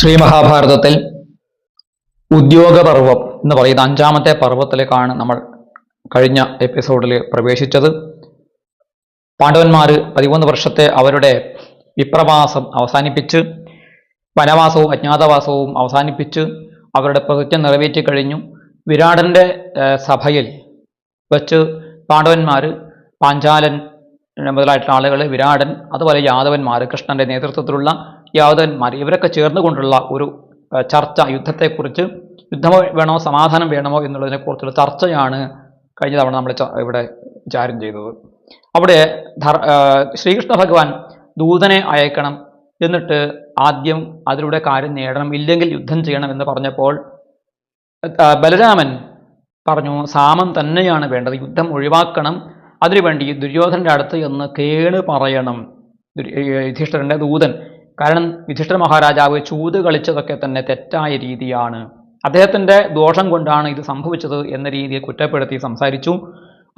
ശ്രീ മഹാഭാരതത്തിൽ ഉദ്യോഗപർവം എന്ന് പറയുന്ന അഞ്ചാമത്തെ പർവത്തിലേക്കാണ് നമ്മൾ കഴിഞ്ഞ എപ്പിസോഡിൽ പ്രവേശിച്ചത്. പാണ്ഡവന്മാർ പതിമൂന്ന് വർഷത്തെ അവരുടെ വിപ്രവാസം അവസാനിപ്പിച്ച് വനവാസവും അജ്ഞാതവാസവും അവസാനിപ്പിച്ച് അവരുടെ പ്രതിജ്ഞ നിറവേറ്റി കഴിഞ്ഞു. വിരാടന്റെ സഭയിൽ വെച്ച് പാണ്ഡവന്മാർ പാഞ്ചാലൻ മുതലായിട്ടുള്ള ആളുകൾ വിരാടൻ അതുപോലെ യാദവന്മാർ കൃഷ്ണന്റെ നേതൃത്വത്തിലുള്ള യാദവന്മാർ ഇവരൊക്കെ ചേർന്നുകൊണ്ടുള്ള ഒരു ചർച്ച യുദ്ധത്തെക്കുറിച്ച് യുദ്ധം വേണോ സമാധാനം വേണമോ എന്നുള്ളതിനെക്കുറിച്ചുള്ള ചർച്ചയാണ് കഴിഞ്ഞ തവണ നമ്മൾ ഇവിടെ വിചാരം ചെയ്തത്. അവിടെ ശ്രീകൃഷ്ണ ഭഗവാൻ ദൂതനെ അയക്കണം എന്നിട്ട് ആദ്യം അതിലൂടെ കാര്യം നേടണം ഇല്ലെങ്കിൽ യുദ്ധം ചെയ്യണം എന്ന് പറഞ്ഞപ്പോൾ ബലരാമൻ പറഞ്ഞു സാമം തന്നെയാണ് വേണ്ടത്. യുദ്ധം ഒഴിവാക്കണം. അതിനുവേണ്ടി ദുര്യോധനന്റെ അടുത്ത് എന്ന് കേണ് പറയണം. യുധിഷ്ഠരന്റെ ദൂതൻ. കാരണം യുധിഷ്ഠിര മഹാരാജാവ് ചൂത് കളിച്ചതൊക്കെ തന്നെ തെറ്റായ രീതിയാണ്. അദ്ദേഹത്തിന്റെ ദോഷം കൊണ്ടാണ് ഇത് സംഭവിച്ചത് എന്ന രീതിയെ കുറ്റപ്പെടുത്തി സംസാരിച്ചു.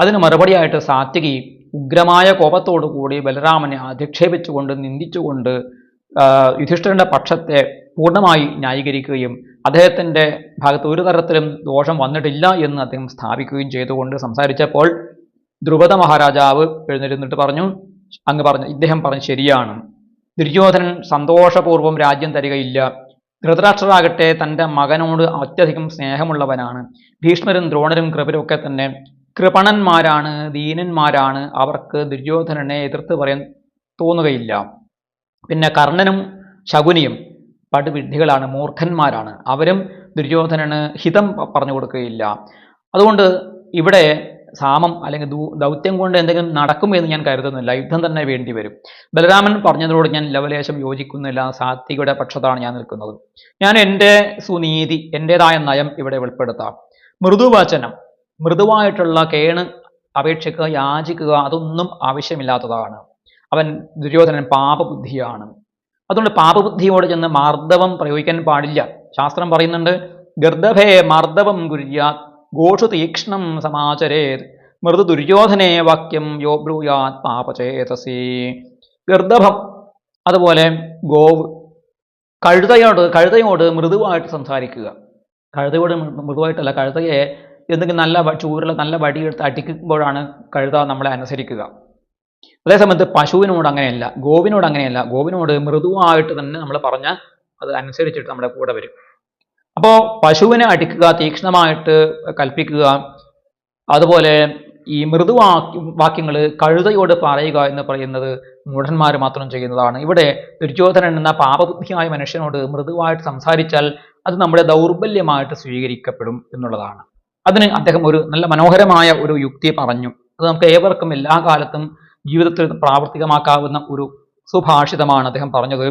അതിന് മറുപടിയായിട്ട് സാത്വികി ഉഗ്രമായ കോപത്തോടു കൂടി ബലരാമനെ അധിക്ഷേപിച്ചുകൊണ്ട് നിന്ദിച്ചുകൊണ്ട് യുധിഷ്ഠിരന്റെ പക്ഷത്തെ പൂർണമായി ന്യായീകരിക്കുകയും അദ്ദേഹത്തിന്റെ ഭാഗത്ത് ഒരു തരത്തിലും ദോഷം വന്നിട്ടില്ല എന്ന് അദ്ദേഹം സ്ഥാപിക്കുകയും ചെയ്തുകൊണ്ട് സംസാരിച്ചപ്പോൾ ധ്രുപദ മഹാരാജാവ് എഴുന്നേരുന്നിട്ട് പറഞ്ഞു അങ്ങ് പറഞ്ഞു ഇദ്ദേഹം പറഞ്ഞു ശരിയാണ്. ദുര്യോധനൻ സന്തോഷപൂർവം രാജ്യം തരികയില്ല. ധൃതരാഷ്ട്രരാകട്ടെ തന്റെ മകനോട് അത്യധികം സ്നേഹമുള്ളവനാണ്. ഭീഷ്മരും ദ്രോണരും കൃപരും ഒക്കെ തന്നെ. കൃപണന്മാരാണ് ദീനന്മാരാണ്. അവർക്ക് ദുര്യോധനനെ എതിർത്ത് പറയാൻ തോന്നുകയില്ല. പിന്നെ കർണനും ശകുനിയും പടുവിഡ്ഢികളാണ് മൂർഖന്മാരാണ്. അവരും ദുര്യോധനന് ഹിതം പറഞ്ഞു കൊടുക്കുകയില്ല. അതുകൊണ്ട് ഇവിടെ സാമം അല്ലെങ്കിൽ ദൗത്യം കൊണ്ട് എന്തെങ്കിലും നടക്കുമെന്ന് ഞാൻ കരുതുന്നില്ല. യുദ്ധം തന്നെ വേണ്ടി വരും. ബലരാമൻ പറഞ്ഞതിനോട് ഞാൻ ലവലേശം യോജിക്കുന്നില്ല. സാത്വികയുടെ പക്ഷത്താണ് ഞാൻ നിൽക്കുന്നത്. ഞാൻ എന്റെ സുനീതി എന്റെതായ നയം ഇവിടെ വെളിപ്പെടുത്താം. മൃദുവചനം മൃദുവായിട്ടുള്ള കേണ് അപേക്ഷിക്കുക യാചിക്കുക അതൊന്നും ആവശ്യമില്ലാത്തതാണ്. അവൻ ദുര്യോധനൻ പാപബുദ്ധിയാണ്. അതുകൊണ്ട് പാപബുദ്ധിയോട് ചെന്ന് മാർദ്ദവം പ്രയോഗിക്കാൻ പാടില്ല. ശാസ്ത്രം പറയുന്നുണ്ട് ഗർദഭേ മാർദ്ദവം കുര്യാ ഗോഷു തീക്ഷ്ണം സമാചരേത്. മൃദു ദുര്യോധനേ വാക്യം യോ ബ്രൂയാത് പാപചേതസി. ഗർദഭം അതുപോലെ ഗോവ് കഴുതയോട് കഴുതയോട് മൃദുവായിട്ട് സംസാരിക്കുക. കഴുതയോട് മൃദുവായിട്ടല്ല കഴുതയെ എന്തെങ്കിലും നല്ല ചൂരുള്ള നല്ല വടിയെടുത്ത് അടിക്കുമ്പോഴാണ് കഴുത നമ്മളെ അനുസരിക്കുക. അതേസമയത്ത് പശുവിനോട് അങ്ങനെയല്ല ഗോവിനോട് അങ്ങനെയല്ല. ഗോവിനോട് മൃദുവായിട്ട് തന്നെ നമ്മൾ പറഞ്ഞാൽ അത് അനുസരിച്ചിട്ട് നമ്മുടെ കൂടെ വരും. അപ്പോൾ പശുവിനെ അടിക്കുക തീക്ഷ്ണമായിട്ട് കൽപ്പിക്കുക അതുപോലെ ഈ മൃദുവാ വാക്യങ്ങൾ കഴുതയോട് പറയുക എന്ന് പറയുന്നത് മൂഢന്മാർ മാത്രം ചെയ്യുന്നതാണ്. ഇവിടെ ദുര്യോധനൻ എന്ന പാപബുദ്ധിയായ മനുഷ്യനോട് മൃദുവായിട്ട് സംസാരിച്ചാൽ അത് നമ്മുടെ ദൗർബല്യമായിട്ട് സ്വീകരിക്കപ്പെടും എന്നുള്ളതാണ്. അതിന് അദ്ദേഹം ഒരു നല്ല മനോഹരമായ ഒരു യുക്തി പറഞ്ഞു. അത് നമുക്ക് ഏവർക്കും എല്ലാ കാലത്തും ജീവിതത്തിൽ പ്രാവർത്തികമാക്കാവുന്ന ഒരു സുഭാഷിതമാണ് അദ്ദേഹം പറഞ്ഞത്.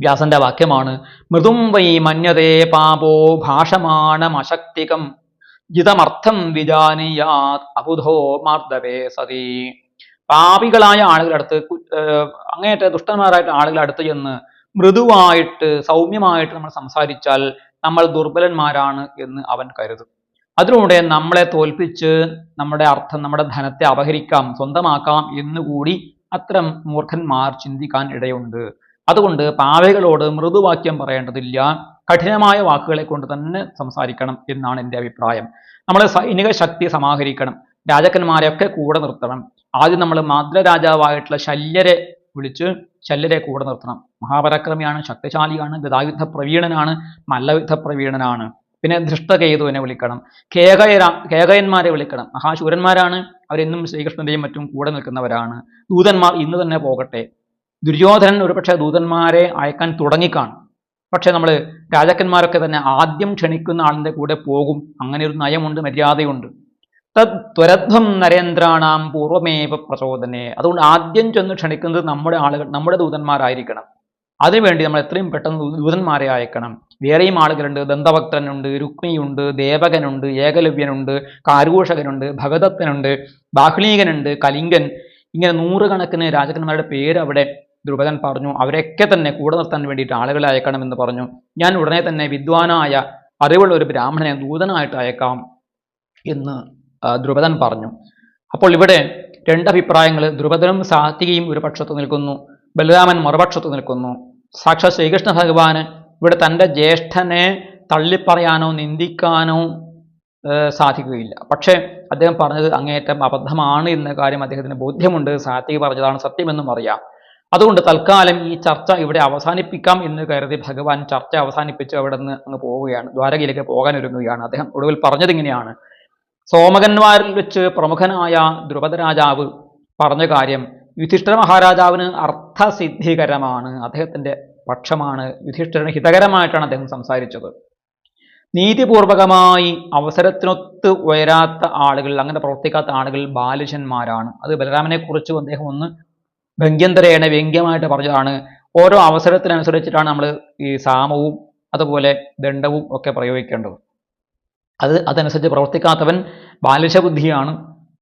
വ്യാസന്റെ വാക്യമാണ്. മൃദും വൈ മന്യതേ പാപോ ഭാഷമാണമശക്തികം. ജിതമർത്ഥം വിജാനിയാത് അബുധോ മാർദ്ദവേ സതി. പാപികളായ ആളുകളുടെ അടുത്ത് അങ്ങേറ്റ ദുഷ്ടന്മാരായിട്ട് ആളുകളുടെ അടുത്ത് ചെന്ന് മൃദുവായിട്ട് സൗമ്യമായിട്ട് നമ്മൾ സംസാരിച്ചാൽ നമ്മൾ ദുർബലന്മാരാണ് എന്ന് അവൻ കരുതും. അതിലൂടെ നമ്മളെ തോൽപ്പിച്ച് നമ്മുടെ അർത്ഥം നമ്മുടെ ധനത്തെ അപഹരിക്കാം സ്വന്തമാക്കാം എന്നുകൂടി അത്തരം മൂർഖന്മാർ ചിന്തിക്കാൻ ഇടയുണ്ട്. അതുകൊണ്ട് പാവകളോട് മൃദുവാക്യം പറയേണ്ടതില്ല. കഠിനമായ വാക്കുകളെ കൊണ്ട് തന്നെ സംസാരിക്കണം എന്നാണ് എന്റെ അഭിപ്രായം. നമ്മൾ സൈനിക ശക്തി സമാഹരിക്കണം. രാജാക്കന്മാരെയൊക്കെ കൂടെ നിർത്തണം. ആദ്യം നമ്മൾ മാതൃരാജാവായിട്ടുള്ള ശല്യരെ വിളിച്ച് ശല്യരെ കൂടെ നിർത്തണം. മഹാപരാക്രമിയാണ് ശക്തിശാലിയാണ് ഗതായുദ്ധ പ്രവീണനാണ് മല്ലയുദ്ധ പ്രവീണനാണ്. പിന്നെ ധൃഷ്ടകേതുവിനെ വിളിക്കണം. കേകയര കേകയന്മാരെ വിളിക്കണം. മഹാശൂരന്മാരാണ് അവരെന്നും ശ്രീകൃഷ്ണന്റെയും മറ്റും കൂടെ നിൽക്കുന്നവരാണ്. ദൂതന്മാർ ഇന്ന് തന്നെ പോകട്ടെ. ദുര്യോധനൻ ഒരുപക്ഷെ ദൂതന്മാരെ അയക്കാൻ തുടങ്ങിക്കാണും. പക്ഷെ നമ്മൾ രാജാക്കന്മാരൊക്കെ തന്നെ ആദ്യം ക്ഷണിക്കുന്ന ആളിന്റെ കൂടെ പോകും. അങ്ങനെ ഒരു നയമുണ്ട് മര്യാദയുണ്ട്. തത് ത്വരധ്വം നരേന്ദ്രാണാം പൂർവമേവ പ്രചോദനെ. അതുകൊണ്ട് ആദ്യം ചെന്ന് ക്ഷണിക്കുന്നത് നമ്മുടെ ആളുകൾ നമ്മുടെ ദൂതന്മാരായിരിക്കണം. അതിനുവേണ്ടി നമ്മൾ എത്രയും പെട്ടെന്ന് ദൂതന്മാരെ അയക്കണം. വേറെയും ആളുകളുണ്ട്. ദന്തഭക്തനുണ്ട് രുക്മിയുണ്ട് ദേവകനുണ്ട് ഏകലവ്യനുണ്ട് കാരൂഷകനുണ്ട് ഭഗദത്തനുണ്ട് ബാഹ്ലീകനുണ്ട് കലിംഗൻ. ഇങ്ങനെ നൂറുകണക്കിന് രാജാക്കന്മാരുടെ പേര് അവിടെ ദ്രുപദൻ പറഞ്ഞു അവരൊക്കെ തന്നെ കൂടെ നിർത്താൻ വേണ്ടിയിട്ട് ആളുകളെ അയക്കണമെന്ന് പറഞ്ഞു. ഞാൻ ഉടനെ തന്നെ വിദ്വാനായ അറിവുള്ള ഒരു ബ്രാഹ്മണനെ ദൂതനായിട്ട് അയക്കാം എന്ന് ദ്രുപദൻ പറഞ്ഞു. അപ്പോൾ ഇവിടെ രണ്ടഭിപ്രായങ്ങൾ ദ്രുപദനും സാത്വികയും ഒരു പക്ഷത്ത് നിൽക്കുന്നു. ബലരാമൻ മറുപക്ഷത്ത് നിൽക്കുന്നു. സാക്ഷാത് ശ്രീകൃഷ്ണ ഭഗവാന് ഇവിടെ തന്റെ ജ്യേഷ്ഠനെ തള്ളിപ്പറയാനോ നിന്ദിക്കാനോ സാധിക്കുകയില്ല. പക്ഷേ അദ്ദേഹം പറഞ്ഞത് അങ്ങേയറ്റം അബദ്ധമാണ് എന്ന കാര്യം അദ്ദേഹത്തിന് ബോധ്യമുണ്ട്. സാത്വിക പറഞ്ഞതാണ് സത്യമെന്നും അറിയാം. അതുകൊണ്ട് തൽക്കാലം ഈ ചർച്ച ഇവിടെ അവസാനിപ്പിക്കാം എന്ന് കരുതി ഭഗവാൻ ചർച്ച അവസാനിപ്പിച്ച് അവിടെ നിന്ന് അങ്ങ് പോവുകയാണ്. ദ്വാരകയിലേക്ക് പോകാൻ ഒരുങ്ങുകയാണ് അദ്ദേഹം ഒടുവിൽ പറഞ്ഞത് ഇങ്ങനെയാണ്. സോമകന്മാരിൽ വെച്ച് പ്രമുഖനായ ദ്രുപദ രാജാവ് പറഞ്ഞ കാര്യം യുധിഷ്ഠിര മഹാരാജാവിന് അർത്ഥസിദ്ധികരമാണ് അദ്ദേഹത്തിന്റെ പക്ഷമാണ് യുധിഷ്ഠിരന് ഹിതകരമായിട്ടാണ് അദ്ദേഹം സംസാരിച്ചത്. നീതിപൂർവകമായി അവസരത്തിനൊത്ത് ഉയരാത്ത ആളുകൾ അങ്ങനെ പ്രവർത്തിക്കാത്ത ആളുകൾ ബാലിശന്മാരാണ് അത് ബലരാമനെ കുറിച്ചും അദ്ദേഹം ഒന്ന് വ്യംഗ്യന്തരേണ വ്യംഗ്യമായിട്ട് പറഞ്ഞതാണ്. ഓരോ അവസരത്തിനനുസരിച്ചിട്ടാണ് നമ്മൾ ഈ സാമവും അതുപോലെ ദണ്ഡവും ഒക്കെ പ്രയോഗിക്കേണ്ടത്. അത് അതനുസരിച്ച് പ്രവർത്തിക്കാത്തവൻ ബാലിശബുദ്ധിയാണ്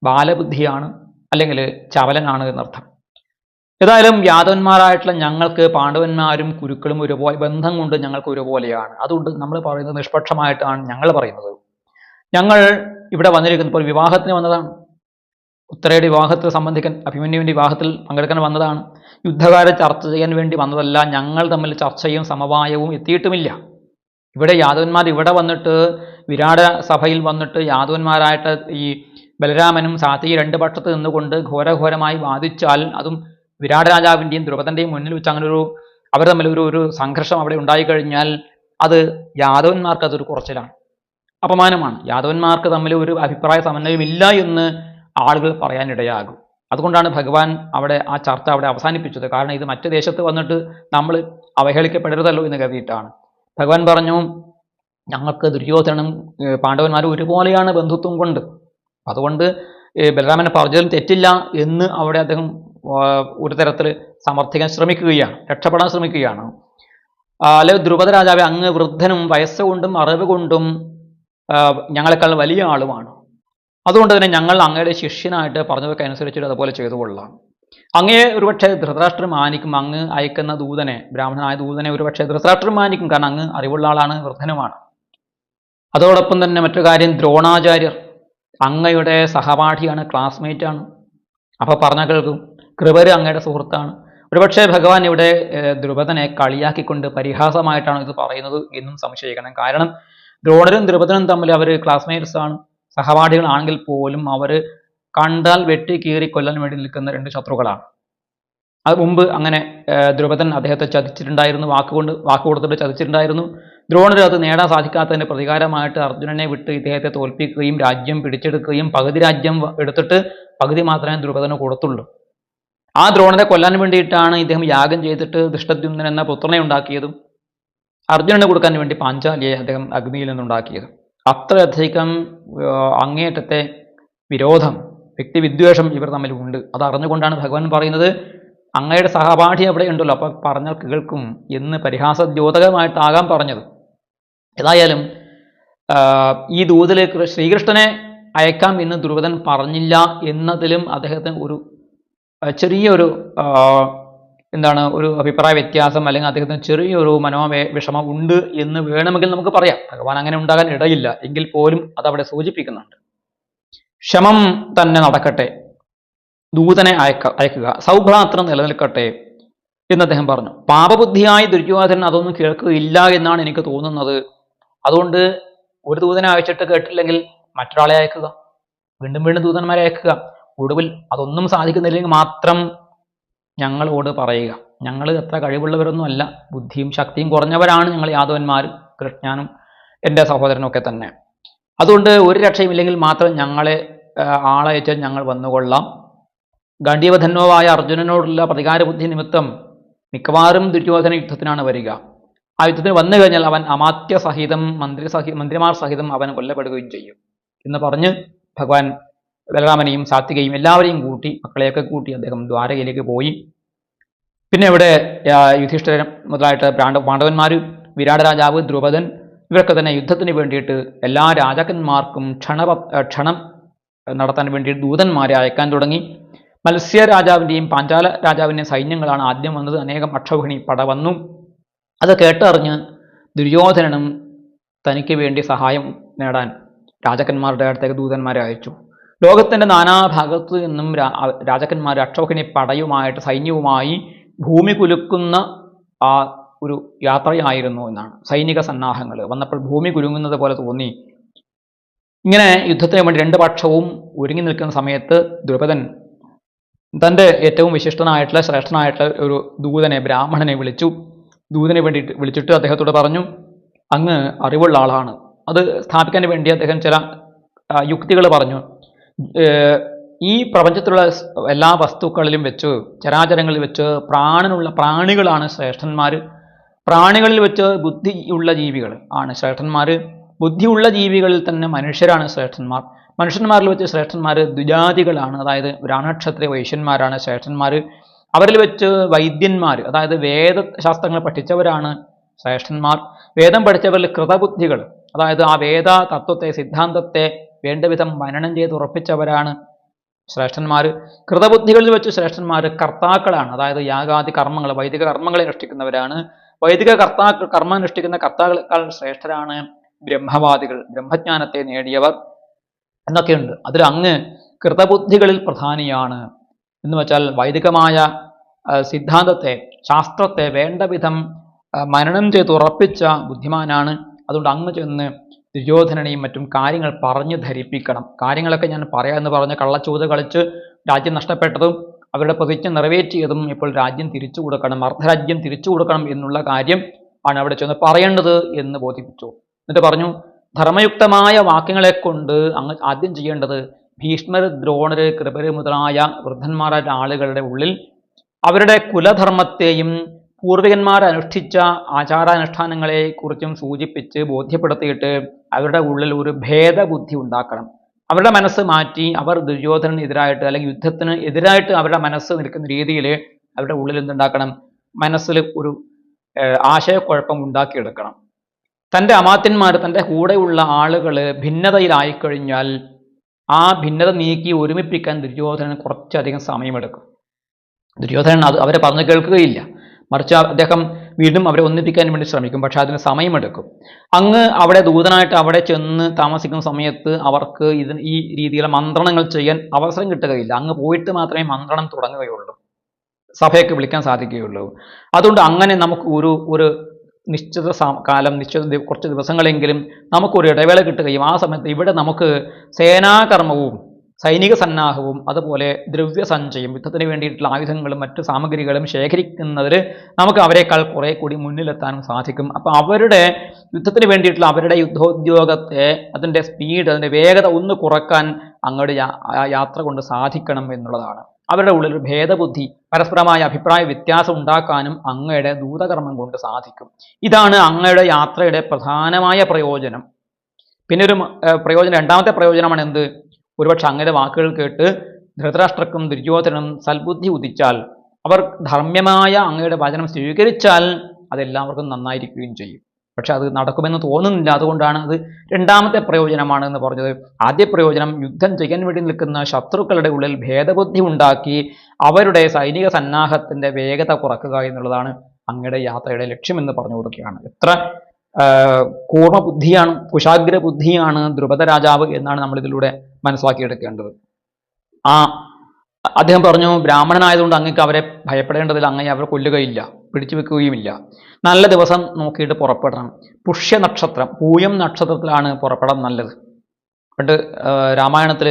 ബാലബുദ്ധിയാണ് അല്ലെങ്കിൽ ചവലനാണ് എന്നർത്ഥം. ഏതായാലും യാദവന്മാരായിട്ടുള്ള ഞങ്ങൾക്ക് പാണ്ഡവന്മാരും കുരുക്കളും ഒരുപോലെ ബന്ധം കൊണ്ട് ഞങ്ങൾക്ക് ഒരുപോലെയാണ്. അതുകൊണ്ട് നമ്മൾ പറയുന്നത് നിഷ്പക്ഷമായിട്ടാണ് ഞങ്ങൾ പറയുന്നത്. ഞങ്ങൾ ഇവിടെ വന്നിരിക്കുന്നത് ഇപ്പോൾ വിവാഹത്തിന് വന്നതാണ്. ഉത്തരയുടെ വിവാഹത്തെ സംബന്ധിക്കാൻ അഭിമന്യുവിന്റെ വിവാഹത്തിൽ പങ്കെടുക്കാൻ വന്നതാണ്. യുദ്ധകാരെ ചർച്ച ചെയ്യാൻ വേണ്ടി വന്നതല്ല ഞങ്ങൾ തമ്മിൽ ചർച്ചയും സമവായവും എത്തിയിട്ടുമില്ല. ഇവിടെ യാദവന്മാർ ഇവിടെ വന്നിട്ട് വിരാട സഭയിൽ വന്നിട്ട് യാദവന്മാരായിട്ട് ഈ ബലരാമനും സാത്തി രണ്ട് പക്ഷത്ത് നിന്നുകൊണ്ട് ഘോരഘോരമായി വാദിച്ചാൽ അതും വിരാട രാജാവിന്റെയും ദ്രുപദന്റെയും മുന്നിൽ വെച്ച് അങ്ങനെ ഒരു അവർ തമ്മിൽ ഒരു ഒരു സംഘർഷം അവിടെ ഉണ്ടായിക്കഴിഞ്ഞാൽ അത് യാദവന്മാർക്ക് അതൊരു കുറച്ചിലാണ്. അപമാനമാണ്. യാദവന്മാർക്ക് തമ്മിൽ ഒരു അഭിപ്രായ സമന്വയമില്ല എന്ന് ആളുകൾ പറയാനിടയാകും. അതുകൊണ്ടാണ് ഭഗവാൻ അവിടെ ആ ചർച്ച അവിടെ അവസാനിപ്പിച്ചത്. കാരണം ഇത് മറ്റു ദേശത്ത് വന്നിട്ട് നമ്മൾ അവഹേളിക്കപ്പെടരുതല്ലോ എന്ന് കരുതിയിട്ടാണ്. ഭഗവാൻ പറഞ്ഞു ഞങ്ങൾക്ക് ദുര്യോധനും പാണ്ഡവന്മാരും ഒരുപോലെയാണ് ബന്ധുത്വം കൊണ്ട്. അതുകൊണ്ട് ബലരാമനെ പറഞ്ഞതിലും തെറ്റില്ല എന്ന് അവിടെ അദ്ദേഹം ഒരു തരത്തിൽ സമർത്ഥിക്കാൻ ശ്രമിക്കുകയാണ് രക്ഷപ്പെടാൻ ശ്രമിക്കുകയാണ്. അല്ലെ ദ്രുപദ രാജാവെ അങ്ങ് വൃദ്ധനും വയസ്സുകൊണ്ടും അറിവ് കൊണ്ടും ഞങ്ങളെക്കാൾ വലിയ ആളുമാണ്. അതുകൊണ്ട് തന്നെ ഞങ്ങൾ അങ്ങയുടെ ശിഷ്യനായിട്ട് പറഞ്ഞതൊക്കെ അനുസരിച്ചിട്ട് അതുപോലെ ചെയ്തു കൊള്ളാം അങ്ങയെ ഒരുപക്ഷെ ധൃതരാഷ്ട്രം മാനിക്കും. അങ്ങ് അയക്കുന്ന ദൂതനെ ബ്രാഹ്മണനായ ദൂതനെ ഒരുപക്ഷെ ധൃതരാഷ്ട്രം മാനിക്കും. കാരണം അങ്ങ് അറിവുള്ള ആളാണ് വൃദ്ധനുമാണ്. അതോടൊപ്പം തന്നെ മറ്റു കാര്യം ദ്രോണാചാര്യർ അങ്ങയുടെ സഹപാഠിയാണ് ക്ലാസ്മേറ്റ് ആണ്. അപ്പൊ പറഞ്ഞ കേൾക്കും കൃപര് അങ്ങയുടെ സുഹൃത്താണ്. ഒരുപക്ഷെ ഭഗവാൻ ഇവിടെ ദ്രുപദനെ കളിയാക്കിക്കൊണ്ട് പരിഹാസമായിട്ടാണ് ഇത് പറയുന്നത് എന്നും സംശയിക്കണം. കാരണം ദ്രോണരും ദ്രുപദനും തമ്മിൽ അവർ ക്ലാസ്മേറ്റ്സ് ആണ്. സഹപാഠികളാണെങ്കിൽ പോലും അവർ കണ്ടാൽ വെട്ടി കീറി കൊല്ലാൻ വേണ്ടി നിൽക്കുന്ന രണ്ട് ശത്രുക്കളാണ്. അത് മുമ്പ് അങ്ങനെ ദ്രുപദൻ അദ്ദേഹത്തെ ചതിച്ചിട്ടുണ്ടായിരുന്നു വാക്കുകൊണ്ട് വാക്ക് കൊടുത്തിട്ട് ചതിച്ചിട്ടുണ്ടായിരുന്നു. ദ്രോണർ അത് നേടാൻ സാധിക്കാത്തതിന്റെ പ്രതികാരമായിട്ട് അർജുനനെ വിട്ട് ഇദ്ദേഹത്തെ തോൽപ്പിക്കുകയും രാജ്യം പിടിച്ചെടുക്കുകയും പകുതി രാജ്യം എടുത്തിട്ട് പകുതി മാത്രമേ ദ്രുപദന് കൊടുത്തുള്ളൂ. ആ ദ്രോണരെ കൊല്ലാൻ വേണ്ടിയിട്ടാണ് ഇദ്ദേഹം യാഗം ചെയ്തിട്ട് ദൃഷ്ടദ്യുമ്നൻ എന്ന പുത്രനെ ഉണ്ടാക്കിയതും അർജുനന് കൊടുക്കാൻ വേണ്ടി പാഞ്ചാലിയെ അദ്ദേഹം അഗ്നിയിൽ നിന്നുണ്ടാക്കിയത്. അത്രയധികം അങ്ങേയറ്റത്തെ വിരോധം വ്യക്തിവിദ്വേഷം ഇവർ തമ്മിൽ ഉണ്ട് അത് അറിഞ്ഞുകൊണ്ടാണ് ഭഗവാൻ പറയുന്നത് അങ്ങയുടെ സഹപാഠി അവിടെ ഉണ്ടല്ലോ അപ്പോൾ പറഞ്ഞാൽ കേൾക്കും എന്ന് പരിഹാസദ്യോതകമായിട്ടാകാം പറഞ്ഞത്. ഏതായാലും ഈ ദൂതിലേക്ക് ശ്രീകൃഷ്ണനെ അയക്കാം എന്ന് ദ്രുപദൻ പറഞ്ഞില്ല എന്നതിലും അദ്ദേഹത്തിന് ഒരു ചെറിയൊരു എന്താണ് ഒരു അഭിപ്രായ വ്യത്യാസം അല്ലെങ്കിൽ അദ്ദേഹത്തിന് ചെറിയൊരു മനോവേ വിഷമം ഉണ്ട് എന്ന് വേണമെങ്കിൽ നമുക്ക് പറയാം. ഭഗവാൻ അങ്ങനെ ഉണ്ടാകാൻ ഇടയില്ല. എങ്കിൽ പോലും അതവിടെ സൂചിപ്പിക്കുന്നുണ്ട്. ക്ഷമം തന്നെ നടക്കട്ടെ. ദൂതനെ അയക്ക അയക്കുക. സൗഭ്രാത്രം നിലനിൽക്കട്ടെ എന്ന് അദ്ദേഹം പറഞ്ഞു. പാപബുദ്ധിയായി ദുര്യോധനൻ അതൊന്നും കേൾക്കുകയില്ല എന്നാണ് എനിക്ക് തോന്നുന്നത്. അതുകൊണ്ട് ഒരു ദൂതനെ അയച്ചിട്ട് കേട്ടില്ലെങ്കിൽ മറ്റൊരാളെ അയക്കുക. വീണ്ടും വീണ്ടും ദൂതന്മാരെ അയക്കുക. ഒടുവിൽ അതൊന്നും സാധിക്കുന്നില്ലെങ്കിൽ മാത്രം ഞങ്ങളോട് പറയുക. ഞങ്ങൾ എത്ര കഴിവുള്ളവരൊന്നുമല്ല ബുദ്ധിയും ശക്തിയും കുറഞ്ഞവരാണ് ഞങ്ങൾ യാദവന്മാർ കൃഷ്ണനും എന്റെ സഹോദരനൊക്കെ തന്നെ. അതുകൊണ്ട് ഒരു രക്ഷയുമില്ലെങ്കിൽ മാത്രം ഞങ്ങളെ ആളയച്ച് ഞങ്ങൾ വന്നുകൊള്ളാം. ഗണ്ഡീവധന്വവായ അർജുനനോടുള്ള പ്രതികാര ബുദ്ധി നിമിത്തം മിക്കവാറും ദുര്യോധന യുദ്ധത്തിനാണ് വരിക. ആ യുദ്ധത്തിന് വന്നു കഴിഞ്ഞാൽ അവൻ അമാത്യ സഹിതം മന്ത്രി സഹി മന്ത്രിമാർ സഹിതം അവൻ കൊല്ലപ്പെടുകയും ചെയ്യും എന്ന് പറഞ്ഞ് ഭഗവാൻ ബലരാമനെയും സാത്വികയും എല്ലാവരെയും കൂട്ടി മക്കളെയൊക്കെ കൂട്ടി അദ്ദേഹം ദ്വാരകയിലേക്ക് പോയി. പിന്നെ ഇവിടെ യുധിഷ്ഠിരൻ മുതലായിട്ട് പാണ്ഡ പാണ്ഡവന്മാർ വിരാട രാജാവ് ദ്രുപദൻ ഇവരൊക്കെ തന്നെ യുദ്ധത്തിന് വേണ്ടിയിട്ട് എല്ലാ രാജാക്കന്മാർക്കും ക്ഷണ ക്ഷണം നടത്താൻ വേണ്ടി ദൂതന്മാരെ അയക്കാൻ തുടങ്ങി. മത്സ്യ രാജാവിന്റെയും പാഞ്ചാല രാജാവിന്റെയും സൈന്യങ്ങളാണ് ആദ്യം വന്നത്. അനേകം അക്ഷൗഹിണി പട വന്നു. അത് കേട്ടറിഞ്ഞ് ദുര്യോധനനും തനിക്ക് വേണ്ടി സഹായം നേടാൻ രാജാക്കന്മാരുടെ അടുത്തേക്ക് ദൂതന്മാരെ അയച്ചു. ലോകത്തിന്റെ നാനാഭാഗത്തു നിന്നും രാജാക്കന്മാർ അക്ഷോഹിണി പടയുമായിട്ട് സൈന്യവുമായി ഭൂമി കുലുക്കുന്ന ആ ഒരു യാത്രയായിരുന്നു എന്നാണ്. സൈനിക സന്നാഹങ്ങൾ വന്നപ്പോൾ ഭൂമി കുലുങ്ങുന്നത് പോലെ തോന്നി. ഇങ്ങനെ യുദ്ധത്തിന് വേണ്ടി രണ്ട് പക്ഷവും ഒരുങ്ങി നിൽക്കുന്ന സമയത്ത് ദ്രുപദൻ തന്റെ ഏറ്റവും വിശിഷ്ടനായിട്ടുള്ള ശ്രേഷ്ഠനായിട്ടുള്ള ഒരു ദൂതനെ ബ്രാഹ്മണനെ വിളിച്ചു. ദൂതനെ വേണ്ടിയിട്ട് വിളിച്ചിട്ട് അദ്ദേഹത്തോട് പറഞ്ഞു അങ്ങ് അറിവുള്ള ആളാണ്. അത് സ്ഥാപിക്കാൻ വേണ്ടി അദ്ദേഹം ചില യുക്തികൾ പറഞ്ഞു. ഈ പ്രപഞ്ചത്തിലുള്ള എല്ലാ വസ്തുക്കളിലും വെച്ച് ചരാചരങ്ങളിൽ വെച്ച് പ്രാണനുള്ള പ്രാണികളാണ് ശ്രേഷ്ഠന്മാർ പ്രാണികളിൽ വെച്ച് ബുദ്ധിയുള്ള ജീവികൾ ആണ് ശ്രേഷ്ഠന്മാർ ബുദ്ധിയുള്ള ജീവികളിൽ തന്നെ മനുഷ്യരാണ് ശ്രേഷ്ഠന്മാർ. മനുഷ്യന്മാരിൽ വെച്ച് ശ്രേഷ്ഠന്മാർ ദ്വിജാതികളാണ്. അതായത് ബ്രാഹ്മണക്ഷത്രിയ വൈശ്യന്മാരാണ് ശ്രേഷ്ഠന്മാർ അവരിൽ വെച്ച് വൈദ്യന്മാർ അതായത് വേദശാസ്ത്രങ്ങൾ പഠിച്ചവരാണ് ശ്രേഷ്ഠന്മാർ. വേദം പഠിച്ചവരിൽ കൃതബുദ്ധികൾ അതായത് ആ വേദ തത്വത്തെ സിദ്ധാന്തത്തെ വേണ്ടവിധം മനനം ചെയ്ത് ഉറപ്പിച്ചവരാണ് ശ്രേഷ്ഠന്മാർ. കൃതബുദ്ധികളിൽ വെച്ച് ശ്രേഷ്ഠന്മാർ കർത്താക്കളാണ്. അതായത് യാഗാദി കർമ്മങ്ങൾ വൈദിക കർമ്മങ്ങളെ അനുഷ്ഠിക്കുന്നവരാണ്. വൈദിക കർത്താക്കൾ കർമ്മം അനുഷ്ഠിക്കുന്ന കർത്താക്കളെക്കാൾ ശ്രേഷ്ഠരാണ് ബ്രഹ്മവാദികൾ ബ്രഹ്മജ്ഞാനത്തെ നേടിയവർ എന്നൊക്കെയുണ്ട്. അതിൽ അങ്ങ് കൃതബുദ്ധികളിൽ പ്രധാനിയാണ്. എന്ന് വെച്ചാൽ വൈദികമായ സിദ്ധാന്തത്തെ ശാസ്ത്രത്തെ വേണ്ട വിധം മനനം ചെയ്ത് ഉറപ്പിച്ച ബുദ്ധിമാനാണ്. അതുകൊണ്ട് അങ്ങ് ചെന്ന് ദുര്യോധനനെയും മറ്റും കാര്യങ്ങൾ പറഞ്ഞു ധരിപ്പിക്കണം. കാര്യങ്ങളൊക്കെ ഞാൻ പറയാമെന്ന് പറഞ്ഞ് കള്ളച്ചൂത് കളിച്ച് രാജ്യം നഷ്ടപ്പെട്ടതും അവരുടെ പ്രതിജ്ഞ നിറവേറ്റിയതും ഇപ്പോൾ രാജ്യം തിരിച്ചു കൊടുക്കണം അർദ്ധരാജ്യം തിരിച്ചു കൊടുക്കണം എന്നുള്ള കാര്യം ആണ് അവിടെ ചെന്ന് പറയേണ്ടത് എന്ന് ബോധിപ്പിച്ചു. എന്നിട്ട് പറഞ്ഞു ധർമ്മയുക്തമായ വാക്യങ്ങളെ കൊണ്ട് അങ്ങ് ആദ്യം ചെയ്യേണ്ടത് ഭീഷ്മർ ദ്രോണര് കൃപര് മുതലായ വൃദ്ധന്മാരായ ആളുകളുടെ ഉള്ളിൽ അവരുടെ കുലധർമ്മത്തെയും പൂർവികന്മാർ അനുഷ്ഠിച്ച ആചാരാനുഷ്ഠാനങ്ങളെ കുറിച്ചും സൂചിപ്പിച്ച് ബോധ്യപ്പെടുത്തിയിട്ട് അവരുടെ ഉള്ളിൽ ഒരു ഭേദബുദ്ധി ഉണ്ടാക്കണം. അവരുടെ മനസ്സ് മാറ്റി അവർ ദുര്യോധനന് എതിരായിട്ട് അല്ലെങ്കിൽ യുദ്ധത്തിന് എതിരായിട്ട് അവരുടെ മനസ്സ് നിൽക്കുന്ന രീതിയിൽ അവരുടെ ഉള്ളിൽ എന്തുണ്ടാക്കണം? മനസ്സിൽ ഒരു ആശയക്കുഴപ്പം ഉണ്ടാക്കിയെടുക്കണം. തന്റെ അമാത്യന്മാർ തന്റെ കൂടെയുള്ള ആളുകൾ ഭിന്നതയിലായിക്കഴിഞ്ഞാൽ ആ ഭിന്നത നീക്കി ഒരുമിപ്പിക്കാൻ ദുര്യോധനൻ കുറച്ചധികം സമയമെടുക്കും. ദുര്യോധനൻ അത് അവരെ പറഞ്ഞു കേൾക്കുകയില്ല. മറിച്ച് അദ്ദേഹം വീണ്ടും അവരെ ഒന്നിപ്പിക്കാൻ വേണ്ടി ശ്രമിക്കും. പക്ഷെ അതിന് സമയമെടുക്കും. അങ്ങ് അവിടെ ദൂതനായിട്ട് അവിടെ ചെന്ന് താമസിക്കുന്ന സമയത്ത് അവർക്ക് ഇതിന് ഈ രീതിയിലുള്ള മന്ത്രണങ്ങൾ ചെയ്യാൻ അവസരം കിട്ടുകയില്ല. അങ്ങ് പോയിട്ട് മാത്രമേ മന്ത്രണം തുടങ്ങുകയുള്ളൂ. സഭയൊക്കെ വിളിക്കാൻ സാധിക്കുകയുള്ളൂ. അതുകൊണ്ട് അങ്ങനെ നമുക്ക് ഒരു ഒരു നിശ്ചിത കാലം നിശ്ചിത കുറച്ച് ദിവസങ്ങളെങ്കിലും നമുക്കൊരു ഇടവേള കിട്ടുകയും ആ സമയത്ത് ഇവിടെ നമുക്ക് സേനാകർമ്മവും സൈനിക സന്നാഹവും അതുപോലെ ദ്രവ്യസഞ്ചയം യുദ്ധത്തിന് വേണ്ടിയിട്ടുള്ള ആയുധങ്ങളും മറ്റു സാമഗ്രികളും ശേഖരിക്കുന്നതിൽ നമുക്ക് അവരെക്കാൾ കുറേ കൂടി മുന്നിലെത്താനും സാധിക്കും. അപ്പോൾ അവരുടെ യുദ്ധത്തിന് വേണ്ടിയിട്ടുള്ള അവരുടെ യുദ്ധോദ്യോഗത്തെ അതിന്റെ സ്പീഡ് അതിന്റെ വേഗത ഒന്ന് കുറയ്ക്കാൻ അങ്ങോട്ട് യാത്ര കൊണ്ട് സാധിക്കണം എന്നുള്ളതാണ്. അവരുടെ ഉള്ളിൽ ഒരു ഭേദബുദ്ധി പരസ്പരമായ അഭിപ്രായ വ്യത്യാസം ഉണ്ടാക്കാനും അങ്ങയുടെ ദൂതകർമ്മം കൊണ്ട് സാധിക്കും. ഇതാണ് അങ്ങയുടെ യാത്രയുടെ പ്രധാനമായ പ്രയോജനം. പിന്നെ ഒരു പ്രയോജനം രണ്ടാമത്തെ പ്രയോജനമാണ് എന്ത് ഒരുപക്ഷെ അങ്ങയുടെ വാക്കുകൾ കേട്ട് ധൃതരാഷ്ട്രക്കും ദുര്യോധനും സൽബുദ്ധി ഉദിച്ചാൽ അവർ ധർമ്മ്യമായ അങ്ങയുടെ വചനം സ്വീകരിച്ചാൽ അതെല്ലാവർക്കും നന്നായിരിക്കുകയും ചെയ്യും. പക്ഷെ അത് നടക്കുമെന്ന് തോന്നുന്നില്ല. അതുകൊണ്ടാണ് അത് രണ്ടാമത്തെ പ്രയോജനമാണ് എന്ന് പറഞ്ഞത്. ആദ്യ പ്രയോജനം യുദ്ധം ചെയ്യാൻ വേണ്ടി നിൽക്കുന്ന ശത്രുക്കളുടെ ഉള്ളിൽ ഭേദബുദ്ധി ഉണ്ടാക്കി അവരുടെ സൈനിക സന്നാഹത്തിന്റെ വേഗത കുറക്കുക എന്നുള്ളതാണ് അങ്ങയുടെ യാത്രയുടെ ലക്ഷ്യമെന്ന് പറഞ്ഞു കൊടുക്കുകയാണ്. എത്ര കൂർമ്മ ബുദ്ധിയാണ് കുശാഗ്ര ബുദ്ധിയാണ് ദ്രുപദ രാജാവ് എന്നാണ് നമ്മൾ ഇതിലൂടെ മനസ്സിലാക്കിയെടുക്കേണ്ടത്. ആ അദ്ദേഹം പറഞ്ഞു ബ്രാഹ്മണനായതുകൊണ്ട് അങ്ങക്ക് അവരെ ഭയപ്പെടേണ്ടതിൽ അങ്ങനെ അവർ കൊല്ലുകയില്ല പിടിച്ചു വെക്കുകയുമില്ല നല്ല ദിവസം നോക്കിയിട്ട് പുറപ്പെടണം. പുഷ്യ നക്ഷത്രം പൂയം നക്ഷത്രത്തിലാണ് പുറപ്പെടാൻ നല്ലത്. പണ്ട് രാമായണത്തിൽ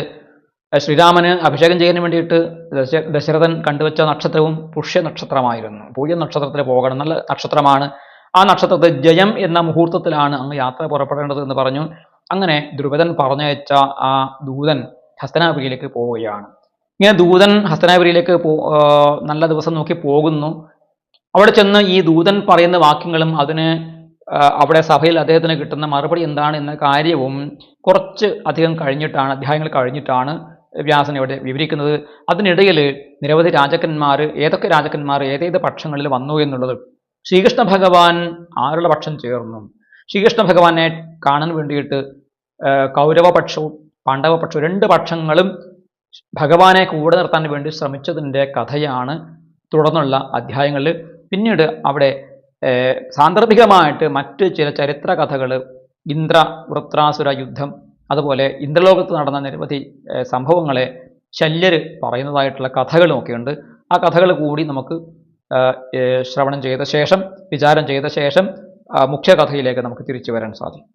ശ്രീരാമന് അഭിഷേകം ചെയ്യാൻ വേണ്ടിയിട്ട് ദശ ദശരഥൻ കണ്ടുവച്ച നക്ഷത്രവും പുഷ്യ നക്ഷത്രമായിരുന്നു. പൂയം നക്ഷത്രത്തിൽ പോകണം. നല്ല നക്ഷത്രമാണ് ആ നക്ഷത്രത്തെ ജയം എന്ന മുഹൂർത്തത്തിലാണ് അങ്ങ് യാത്ര പുറപ്പെടേണ്ടത് എന്ന് പറഞ്ഞു. അങ്ങനെ ദ്രുപദൻ പറഞ്ഞയച്ച ആ ദൂതൻ ഹസ്തനാപുരിയിലേക്ക് പോവുകയാണ്. ഇങ്ങനെ ദൂതൻ ഹസ്തനാപുരിയിലേക്ക് പോ നല്ല ദിവസം നോക്കി പോകുന്നു. അവിടെ ചെന്ന് ഈ ദൂതൻ പറയുന്ന വാക്യങ്ങളും അതിന് അവിടെ സഭയിൽ അദ്ദേഹത്തിന് കിട്ടുന്ന മറുപടി എന്താണ് എന്ന കാര്യവും കുറച്ച് അധികം കഴിഞ്ഞിട്ടാണ് അധ്യായങ്ങൾ കഴിഞ്ഞിട്ടാണ് വ്യാസൻ ഇവിടെ വിവരിക്കുന്നത്. അതിനിടയിൽ നിരവധി രാജാക്കന്മാർ ഏതൊക്കെ രാജാക്കന്മാർ ഏതേത് പക്ഷങ്ങളിൽ വന്നു എന്നുള്ളത് ശ്രീകൃഷ്ണ ഭഗവാൻ ആരുടെ പക്ഷം ചേർന്നു. ശ്രീകൃഷ്ണ ഭഗവാനെ കാണാൻ വേണ്ടിയിട്ട് കൗരവപക്ഷവും പാണ്ഡവപക്ഷവും രണ്ട് പക്ഷങ്ങളും ഭഗവാനെ കൂടെ നിർത്താൻ വേണ്ടി ശ്രമിച്ചതിന്റെ കഥയാണ് തുടർന്നുള്ള അധ്യായങ്ങളിൽ. പിന്നീട് അവിടെ സാന്ദർഭികമായിട്ട് മറ്റ് ചില ചരിത്ര കഥകൾ ഇന്ദ്ര വൃത്രാസുര യുദ്ധം അതുപോലെ ഇന്ദ്രലോകത്ത് നടന്ന നിരവധി സംഭവങ്ങളെ ശല്യർ പറയുന്നതായിട്ടുള്ള കഥകളുമൊക്കെയുണ്ട് ആ കഥകൾ കൂടി നമുക്ക് ശ്രവണം ചെയ്ത ശേഷം വിചാരം ചെയ്ത ശേഷം മുഖ്യകഥയിലേക്ക് നമുക്ക് തിരിച്ചു വരാൻ സാധിക്കും.